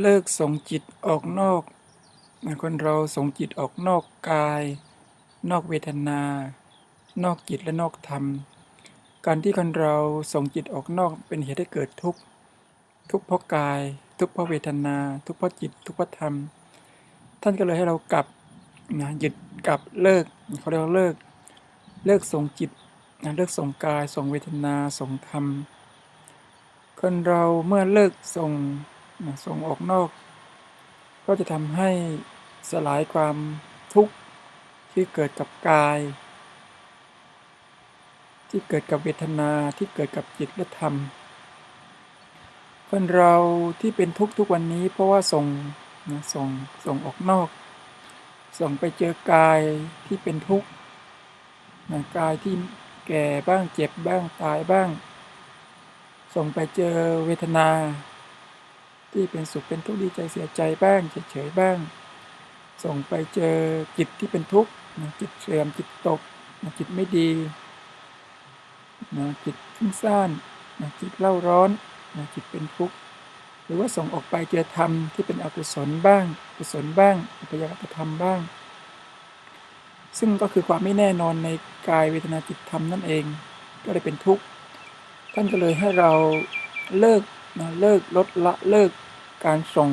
เลิกส่งจิตออกนอกคนเราส่งจิตออกนอกกาย นอกเวทนา นอกจิตและนอกธรรม การที่คนเราส่งจิตออกนอกเป็นเหตุให้เกิดทุกข์ ทุกข์เพราะกาย ทุกข์เพราะเวทนา ทุกข์เพราะจิต ทุกข์เพราะธรรม ท่านก็เลยให้เรากลับนะหยุดกลับเลิกเขาเรียกเลิก เลิกส่งจิตนะเลิกส่งกาย ส่งเวทนา ส่งธรรม คนเราเมื่อเลิกส่ง ส่งออกนอก ก็จะทำให้สลายความทุกข์ที่เกิดกับกาย ที่เกิดกับเวทนาที่เกิดกับจิตและธรรม คนเราที่เป็นทุกข์ทุกวันนี้เพราะว่าส่งนะส่งส่งออกนอก ส่งไปเจอกายที่เป็นทุกข์นะกายที่แก่บ้างเจ็บบ้างตายบ้าง ส่งไปเจอเวทนา ที่เป็นสุขเป็นทุกข์ดีใจเสียใจบ้างเฉยๆบ้าง ส่งไปเจอจิตที่เป็นทุกข์นะจิตเสื่อมจิตตกนะจิตไม่ดีนะจิตฟุ้งซ่านนะจิตเล่าร้อนนะจิตเป็นทุกข์หรือว่าส่งออกไปเจอธรรมที่เป็นอกุศลบ้าง กุศลบ้างอุปยาธรรมบ้าง ซึ่งก็คือความไม่แน่นอนในกายเวทนาจิตธรรมนั่นเอง ก็เลยเป็นทุกข์ท่านก็เลยให้เราเลิกนะเลิกลดละเลิก การส่ง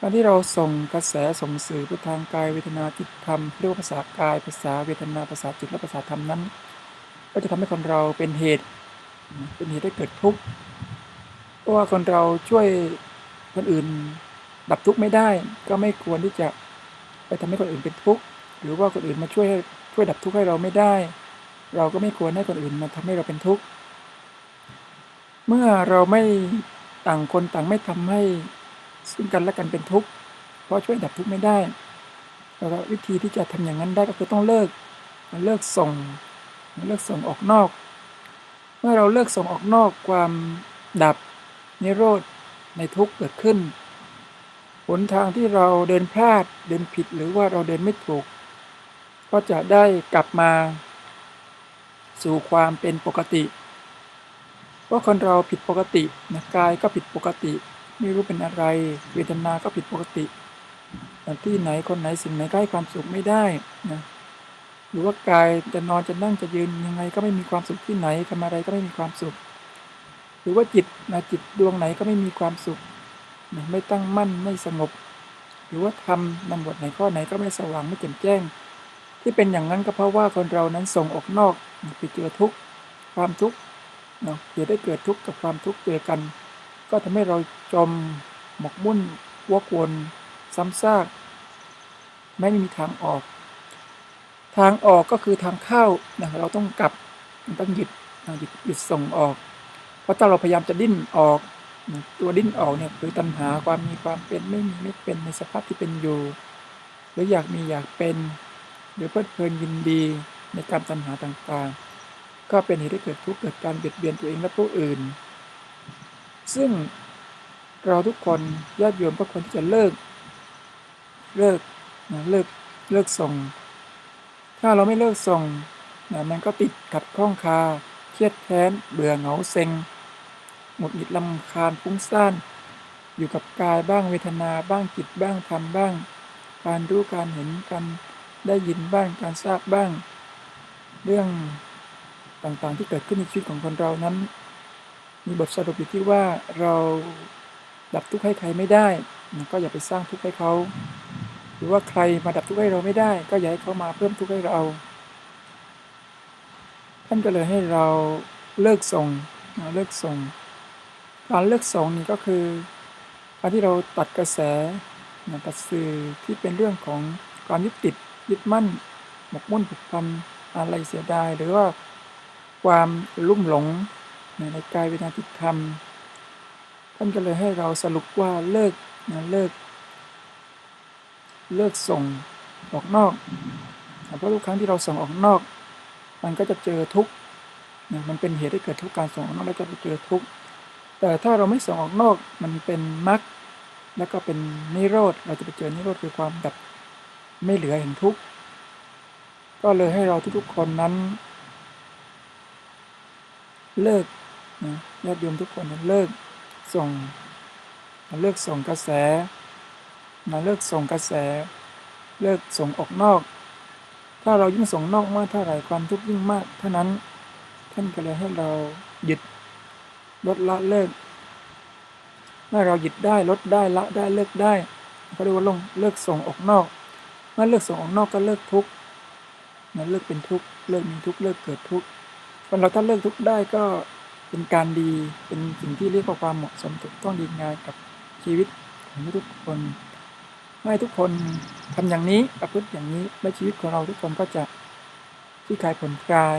การที่เราส่งกระแสส่งสื่อไปทางกายเวทนาจิตธรรมเรียกว่าภาษากายภาษาเวทนาภาษาจิตและภาษาธรรมนั้น ก็จะทำให้คนเราเป็นเหตุ เป็นเหตุให้เกิดทุกข์เพราะว่าคนเราช่วยคนอื่นดับทุกข์ไม่ได้ ก็ไม่ควรที่จะไปทำให้คนอื่นเป็นทุกข์หรือว่าคนอื่นมาช่วยช่วยดับทุกข์ให้เราไม่ได้ เราก็ไม่ควรให้คนอื่นมาทำให้เราเป็นทุกข์เมื่อเราไม่ ต่างคนต่างไม่ทำให้ซึ่งกันและกันเป็นทุกข์เพราะช่วยดับทุกข์ไม่ได้แล้ววิธีที่จะทำอย่างนั้นได้ก็คือต้องเลิกเลิกส่งเลิกส่งออกนอก เมื่อเราเลิกส่งออกนอกความดับนิโรธในทุกข์เกิดขึ้นหนทางที่เราเดินพลาดเดินผิดหรือว่าเราเดินไม่ถูก ก็จะได้กลับมา สู่ความเป็นปกติ ว่าคนเราผิดปกตินะกายก็ผิดปกติ ไม่รู้เป็นอะไร เวทนา ก็ผิดปกติที่ไหนคนไหนสิ่งไหนใกล้ความสุขไม่ได้นะหรือว่ากายจะนอนจะนั่งจะยืนยังไงก็ไม่มีความสุขที่ไหนทำอะไรก็ไม่มีความสุข หรือว่าจิตนะจิตดวงไหนก็ไม่มีความสุขนะไม่ตั้งมั่นไม่สงบ หรือว่าทำนำบทไหนข้อไหนก็ไม่สว่างไม่แจ่มแจ้ง ที่เป็นอย่างนั้นก็เพราะว่าคนเรานั้นส่งออกนอกไปเจอทุกข์ความทุกข์ เนาะอย่าได้เกิดทุกข์กับความทุกข์เจอกัน ก็ทำให้เราจมหมกมุ่นวกวน ซ้ำซาก ไม่มีทางออก ทางออกก็คือทางเข้านะเราต้องกลับต้องหยุดหยุดหยุดส่งออก เพราะถ้าเราพยายามจะดิ้นออก ตัวดิ้นออกเนี่ยคือตัณหาความมีความเป็นไม่มีไม่เป็นในสภาพที่เป็นอยู่ หรืออยากมีอยากเป็น หรือเพลิดเพลินยินดีในการตัณหาต่างๆ ก็เป็นเหตุให้เกิดทุกข์เกิดการเบียดเบียนตัวเองและผู้อื่น ซึ่งเราทุกคนญาติโยมก็ควรที่จะเลิก เลิกนะเลิกเลิกส่ง ถ้าเราไม่เลิกส่งนะมันก็ติดขัดข้องคา เครียดแค้น เบื่อเหงาเซ็ง หมดหงิดลำคาญฟุ้งซ่าน อยู่กับกายบ้างเวทนาบ้างจิตบ้างธรรมบ้าง การรู้การเห็นการได้ยินบ้างการทราบบ้าง เรื่อง ต่างๆ ที่เกิดขึ้นในชีวิตของคนเรานั้น มีบทสรุปอยู่ที่ว่าเราดับทุกข์ให้ใครไม่ได้ก็อย่าไปสร้างทุกข์ให้เขาหรือว่าใครมาดับทุกข์ให้เราไม่ได้ ก็อย่าให้เขามาเพิ่มทุกข์ให้เรา ท่านก็เลยให้เราเลิกส่งเลิกส่งการเลิกส่งนี่ก็คือการที่เราตัดกระแสตัดสื่อที่เป็นเรื่องของความยึดติดยึดมั่นหมกมุ่นผูกพันอะไรเสียดายหรือว่า ความลุ่มหลงในกายเวทนาจิตธรรม ท่านก็เลยให้เราสรุปว่าเลิกนะเลิก เลิกส่งออกนอก เพราะทุกครั้งที่เราส่งออกนอก มันก็จะเจอทุกข์มันเป็นเหตุให้เกิดทุกการส่งออกนอกแล้วจะไปเจอทุกข์แต่ถ้าเราไม่ส่งออกนอกมันเป็นมรรคแล้วก็เป็นนิโรธเราจะไปเจอนิโรธคือความดับไม่เหลือแห่งทุกข์ก็เลยให้เราทุกๆคนนั้น เลิกนะญาติโยมทุกคนเลิกส่งเลิกส่งกระแสนะเลิกส่งกระแส เลิกส่งออกนอก ถ้าเรายิ่งส่งนอกมากเท่าไหร่ความทุกข์ยิ่งมากเท่านั้นท่านก็เลยให้เราหยุดลดละเลิกเมื่อเราหยุดได้ลดได้ละได้เลิกได้เขาเรียกว่าลงเลิกส่งออกนอก เมื่อเลิกส่งออกนอกก็เลิกทุกข์นะเลิกเป็นทุกข์เลิกมีทุกข์เลิกเกิดทุกข์ คนเราถ้าเลิกทุกข์ได้ก็เป็นการดี เป็นสิ่งที่เรียกว่าความเหมาะสมถูกต้องดีงามกับชีวิตของทุกคนให้ทุกคนทำอย่างนี้ประพฤติอย่างนี้และชีวิตของเราทุกคนก็จะที่คลายผลคลาย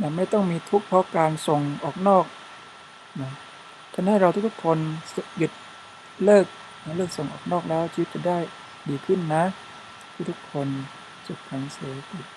นะไม่ต้องมีทุกข์เพราะการส่งออกนอกนะท่านให้เราทุกๆคนหยุดเลิกนะเลิกส่งออกนอกแล้วชีวิตจะได้ดีขึ้นนะ ทุกๆคนสุขขังเสรี